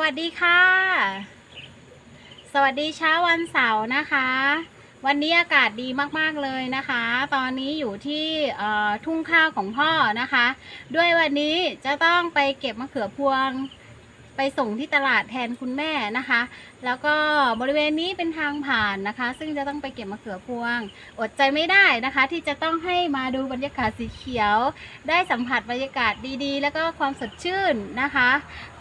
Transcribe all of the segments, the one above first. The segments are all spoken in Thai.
วัสดีค่ะ สวัสดีเช้าวันเสาร์นะคะ วันนี้อากาศดีมากๆเลยนะคะ ตอนนี้อยู่ที่ทุ่งข้าวของพ่อนะคะ ด้วยวันนี้จะต้องไปเก็บมะเขือพวง ไปส่งที่ตลาดแทนคุณแม่นะคะ แล้วก็บริเวณนี้เป็นทางผ่านนะคะ ซึ่งจะต้องไปเก็บมะเขือพวง อดใจไม่ได้นะคะ ที่จะต้องให้มาดูบรรยากาศสีเขียว ได้สัมผัสบรรยากาศดีๆ แล้วก็ความสดชื่นนะคะ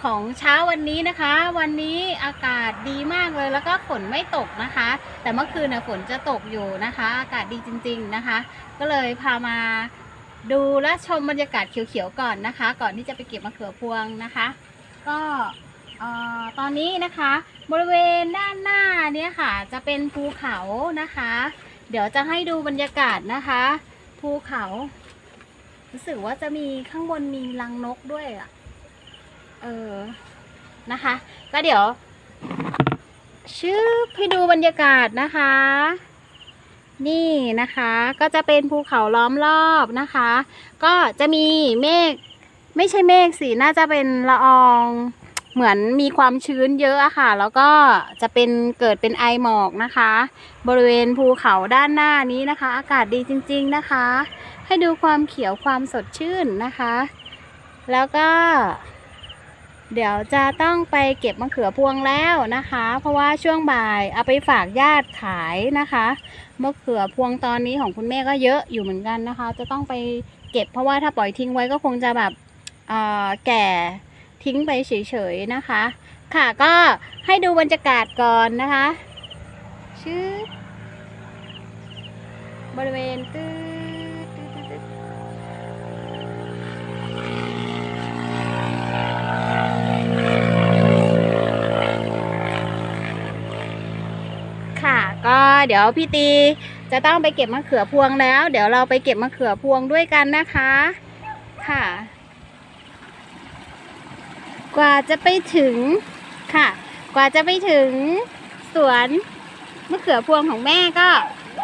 ของเช้าวันนี้นะคะ วันนี้อากาศดีมากเลยแล้วก็ฝนไม่ตกนะคะ แต่เมื่อคืนน่ะฝนจะตกอยู่นะคะ อากาศดีจริง ๆนะคะ ก็เลยพามาดูและชมบรรยากาศเขียวๆก่อนนะคะ ก่อนที่จะไปเก็บมะเขือพวงนะคะ ก็ตอนนี้นะคะ บริเวณด้านหน้าเนี่ยค่ะ จะเป็นภูเขานะคะ เดี๋ยวจะให้ดูบรรยากาศนะคะ ภูเขา รู้สึกว่าจะมีข้างบนมีรังนกด้วยอะเออนะคะ ก็เดี๋ยว ชื่อให้ดูบรรยากาศนะคะ นี่นะคะ ก็จะเป็นภูเขาล้อมรอบนะคะ ก็จะมีเมฆ ไม่ใช่เมฆสิน่าจะเป็นละออง เหมือนมีความชื้นเยอะอะค่ะ แล้วก็จะเป็นเกิดเป็นไอหมอกนะคะ บริเวณภูเขาด้านหน้านี้นะคะ อากาศดีจริง ๆนะคะ ให้ดูความเขียวความสดชื่นนะคะ แล้วก็ เดี๋ยวจะต้องไปเก็บมะเขือพวงแล้วนะคะ เพราะว่าช่วงบ่ายเอาไปฝากญาติขายนะคะมะเขือพวงตอนนี้ของคุณแม่ก็เยอะอยู่เหมือนกันนะคะ จะต้องไปเก็บเพราะว่าถ้าปล่อยทิ้งไว้ก็คงจะแบบ แก่ทิ้งไปเฉยๆนะคะ ค่ะก็ให้ดูบรรยากาศก่อนนะคะชื่อบริเวณตื้อตื้อตื้อค่ะก็เดี๋ยวพี่ตีจะต้องไปเก็บมะเขือพวงแล้ว เดี๋ยวเราไปเก็บมะเขือพวงด้วยกันนะคะ ค่ะ กว่าจะไปถึงค่ะ กว่าจะไปถึงสวนมะเขือพวงของแม่ก็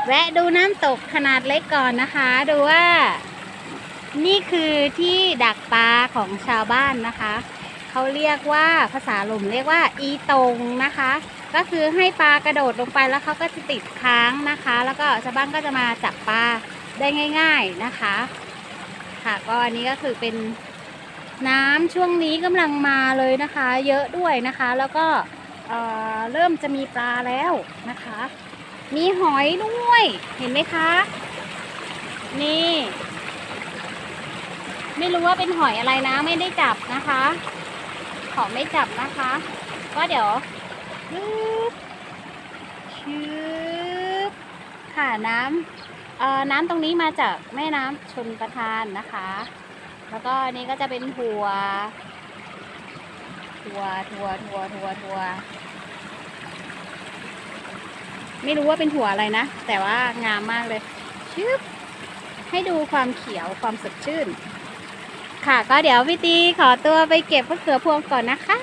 แวะดูน้ำตกขนาดเล็กก่อนนะคะ ดูว่า นี่คือที่ดักปลาของชาวบ้านนะคะเขาเรียกว่าภาษาหลุมเรียกว่าอีตงนะคะ ก็คือให้ปลากระโดดลงไปแล้วเขาก็จะติดค้างนะคะ แล้วก็ชาวบ้านก็จะมาจับปลาได้ง่าย ๆนะคะ ค่ะก็อันนี้ก็คือเป็น น้ำช่วงนี้กำลังมาเลยนะคะ เยอะด้วยนะคะ แล้วก็เเริ่มจะมีปลาแล้วนะคะ มีหอยด้วยเห็นไหมคะ นี่ ไม่รู้ว่าเป็นหอยอะไรนะไม่ได้จับนะคะ ขอไม่จับนะคะ ก็เดี๋ยวชืบชืบค่ะน้ำเอ่อน้ำตรงนี้มาจากแม่น้ำชนประทานนะคะ แล้วก็นนี้ก็จะเป็นถั่ว ถั่ว ถั่ว ถั่ว ถั่ว ถั่ว ไม่รู้ว่าเป็นถั่วอะไรนะ แต่ว่างามมากเลยชืบให้ดูความเขียวความสดชื่น ค่ะ ก็เดี๋ยวพี่ตีขอตัวไปเก็บมะเขือพวงก่อนนะคะ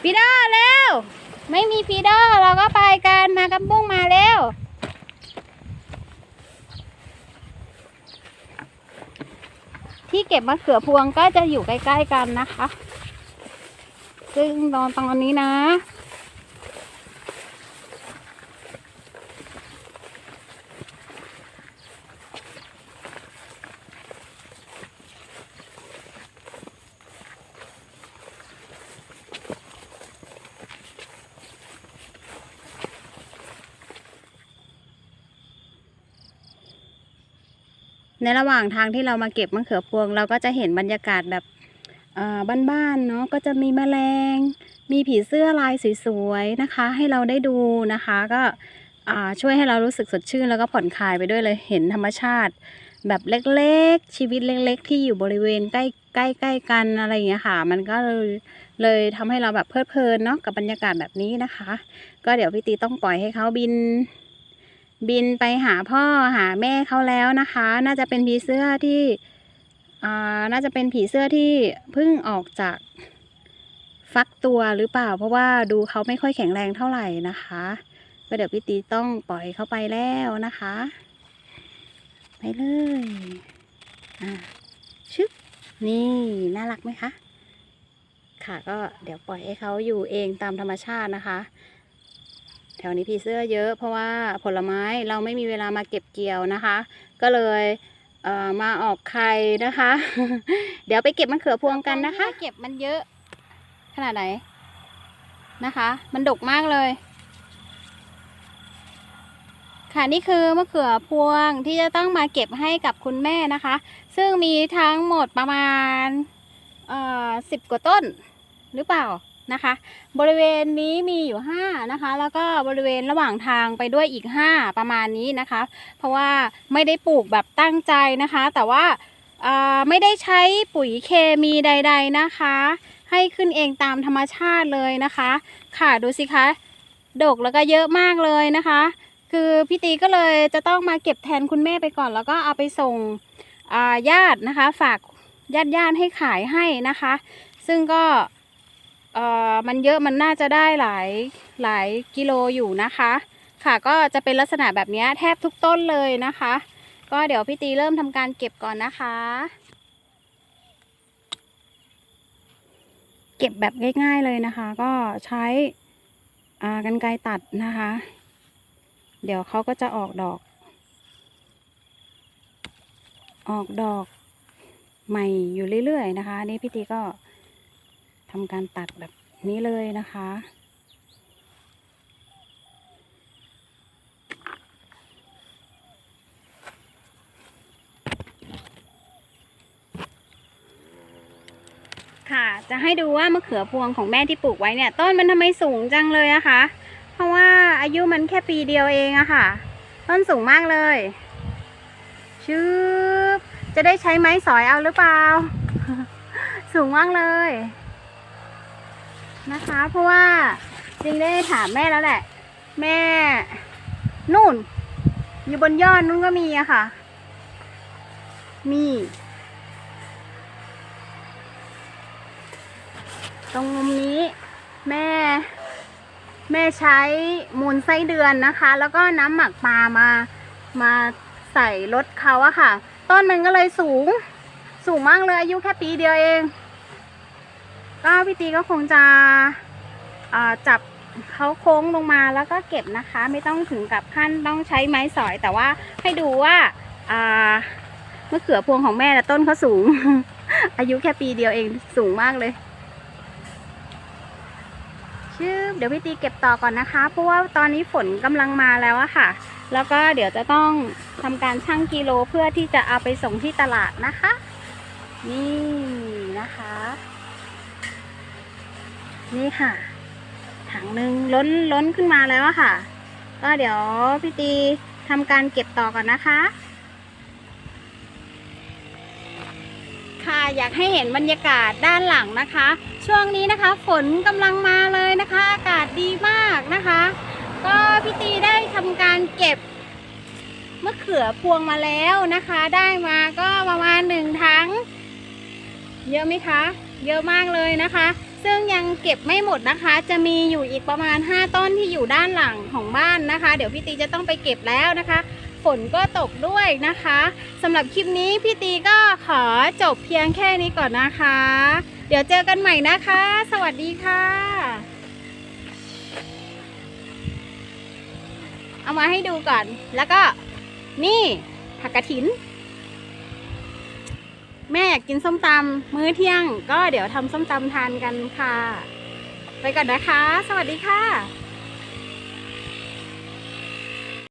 ฟีดอร์เร็ว ไม่มีฟีดอเราก็ไปกันมากับบุ้งมาเร็ว ที่เก็บมะเขือพวงก็จะอยู่ใกล้ ๆ กันนะคะ ซึ่งตอนตอนนี้นะ ในระหว่างทางที่เรามาเก็บมะเขือพวง เราก็จะเห็นบรรยากาศแบบบ้านๆเนาะก็จะมีแมลง มีผีเสื้อลายสวยๆนะคะ ให้เราได้ดูนะคะ ก็ช่วยให้เรารู้สึกสดชื่นแล้วก็ผ่อนคลายไปด้วยเลยเห็นธรรมชาติ แบบเล็กๆ ชีวิตเล็ก ๆ ที่อยู่บริเวณใกล้ใกล้ใกล้กันอะไรอย่างเงี้ยค่ะ มันก็เลยเลยทำให้เราแบบเพลิดเพลินเนาะกับบรรยากาศแบบนี้นะคะ ก็เดี๋ยวพี่ตีต้องปล่อยให้เขาบิน บินไปหาพ่อหาแม่เขาแล้วนะคะ น่าจะเป็นผีเสื้อที่อ่าน่าจะเป็นผีเสื้อที่เพิ่งออกจากฟักตัวหรือเปล่า เพราะว่าดูเขาไม่ค่อยแข็งแรงเท่าไหร่นะคะก็เดี๋ยวพี่ตีต้องปล่อยเขาไปแล้วนะคะ ไปเลยอ่าชึบนี่น่ารักไหมคะ ค่ะก็เดี๋ยวปล่อยให้เขาอยู่เองตามธรรมชาตินะคะ แถวนี้ผีเสื้อเยอะ เพราะว่าผลไม้เราไม่มีเวลามาเก็บเกี่ยวนะคะ ก็เลยเอ่อมาออกไข่นะคะ เดี๋ยวไปเก็บมะเขือพวงกันนะคะ เก็บมันเยอะ ขนาดไหนนะคะ มันดกมากเลย ค่ะนี่คือมะเขือพวงที่จะต้องมาเก็บให้กับคุณแม่นะคะ ซึ่งมีทั้งหมดประมาณเอ่อสิบกว่าต้นหรือเปล่า นะคะ บริเวณนี้มีอยู่ห้านะคะ แล้วก็บริเวณระหว่างทางไปด้วยอีกห้าประมาณนี้นะคะ เพราะว่าไม่ได้ปลูกแบบตั้งใจนะคะ แต่ว่าไม่ได้ใช้ปุ๋ยเคมีใด ๆนะคะ ให้ขึ้นเองตามธรรมชาติเลยนะคะ ค่ะดูสิคะดกแล้วก็เยอะมากเลยนะคะ คือพี่ตีก็เลยจะต้องมาเก็บแทนคุณแม่ไปก่อน แล้วก็เอาไปส่งญาตินะคะ ฝากญาติญาติให้ขายให้นะคะ ซึ่งก็ เอ่อมันเยอะมันน่าจะได้หลายหลายกิโลอยู่นะคะ ค่ะก็จะเป็นลักษณะแบบนี้แทบทุกต้นเลยนะคะ ก็เดี๋ยวพี่ตีเริ่มทำการเก็บก่อนนะคะ เก็บแบบง่าย ๆเลยนะคะ ก็ใช้กันไกรตัดนะคะ เดี๋ยวเขาก็จะออกดอก ออกดอกใหม่อยู่เรื่อยๆนะคะ นี่พี่ตีก็ ทำการตัดแบบนี้เลยนะคะ ค่ะ จะให้ดูว่ามะเขือพวงของแม่ที่ปลูกไว้เนี่ย ต้นมันทำไมสูงจังเลยอะคะ เพราะว่าอายุมันแค่ปีเดียวเองอะค่ะ ต้นสูงมากเลยชืบจะได้ใช้ไม้สอยเอาหรือเปล่า สูงมากเลย นะคะ เพราะว่าจริงได้ถามแม่แล้วแหละ แม่นู่น อยู่บนยอดนู่นก็มีอะค่ะ มี ตรงมุมนี้แม่ แม่ใช้มูลไส้เดือนนะคะ แล้วก็น้ำหมักปลามามาใส่รถเขาอะค่ะ ต้นมันก็เลยสูง สูงมากเลยอายุแค่ปีเดียวเอง ก็พี่ตีก็คงจะจับเขาโค้งลงมาแล้วก็เก็บนะคะ ไม่ต้องถึงกับขั้นต้องใช้ไม้สอย แต่ว่าให้ดูว่าอ่ามะเขือพวงของแม่ต้นเขาสูง อายุแค่ปีเดียวเองสูงมากเลยชื่อเดี๋ยวพี่ตีเก็บต่อก่อนนะคะ เพราะว่าตอนนี้ฝนกำลังมาแล้วอะค่ะ แล้วก็เดี๋ยวจะต้องทำการชั่งกิโลเพื่อที่จะเอาไปส่งที่ตลาดนะคะ นี่นะคะ นี่ค่ะ ถังหนึ่งล้นล้นขึ้นมาแล้วค่ะ ก็เดี๋ยวพี่ตีทำการเก็บต่อก่อนนะคะ ค่ะอยากให้เห็นบรรยากาศด้านหลังนะคะ ช่วงนี้นะคะ ฝนกำลังมาเลยนะคะ อากาศดีมากนะคะ ก็พี่ตีได้ทำการเก็บมะเขือพวงมาแล้วนะคะ ได้มาก็ประมาณหนึ่งถังเยอะไหมคะ เยอะมากเลยนะคะ ซึ่งยังเก็บไม่หมดนะคะ จะมีอยู่อีกประมาณ 5 ต้นที่อยู่ด้านหลังของบ้านนะคะ เดี๋ยวพี่ตีจะต้องไปเก็บแล้วนะคะ ฝนก็ตกด้วยนะคะสำหรับคลิปนี้พี่ตีก็ขอจบเพียงแค่นี้ก่อนนะคะ เดี๋ยวเจอกันใหม่นะคะ สวัสดีค่ะ เอามาให้ดูก่อนแล้วก็นี่ผักกระถิน แม่อยากกินส้มตำมื้อเที่ยง ก็เดี๋ยวทำส้มตำทานกันค่ะ ไปก่อนนะคะ สวัสดีค่ะ